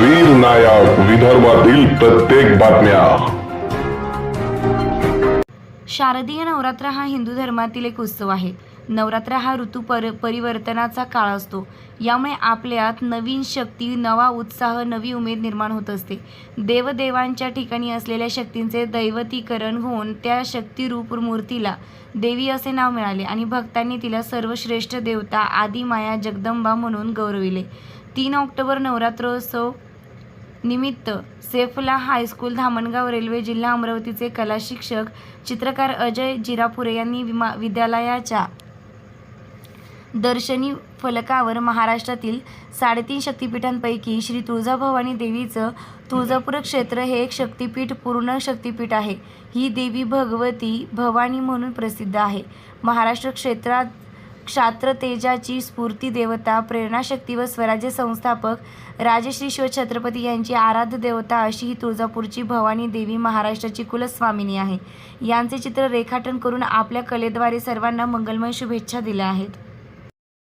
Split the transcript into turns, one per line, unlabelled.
वीर नायक विदर्भातील प्रत्येक बातम्या.
शारदीय नवरात्र हा हिंदू धर्मातील एक उत्सव आहे. नवरात्र हा ऋतू पर परिवर्तनाचा काळ असतो. यामुळे आपल्यात नवीन शक्ती नवा उत्साह नवी उमेद निर्माण होत असते. देवदेवांच्या ठिकाणी असलेल्या शक्तींचे दैवतीकरण होऊन त्या शक्तिरूप मूर्तीला देवी असे नाव मिळाले आणि भक्तांनी तिला सर्वश्रेष्ठ देवता आदिमाया जगदंबा म्हणून गौरविले. तीन ऑक्टोबर नवरात्रोत्सव निमित्त सेफला हायस्कूल धामणगाव रेल्वे जिल्हा अमरावतीचे कला शिक्षक चित्रकार अजय जिरापुरे यांनी विमा विद्यालयाच्या दर्शनी फलकावर महाराष्ट्रातील साडेतीन शक्तिपीठांपैकी श्री तुळजाभवानी देवीचं तुळजापूर क्षेत्र हे एक शक्तिपीठ पूर्ण शक्तिपीठ आहे. ही देवी भगवती भवानी म्हणून प्रसिद्ध आहे. महाराष्ट्र क्षेत्रात क्षात्र तेजाची स्फूर्ती देवता प्रेरणाशक्ती व स्वराज्य संस्थापक राजश्री शिवछत्रपती यांची आराध्य देवता अशी ही तुळजापूरची भवानी देवी महाराष्ट्राची कुलस्वामिनी आहे. यांचे चित्र रेखाटन करून आपल्या कलेद्वारे सर्वांना मंगलमय शुभेच्छा दिल्या आहेत.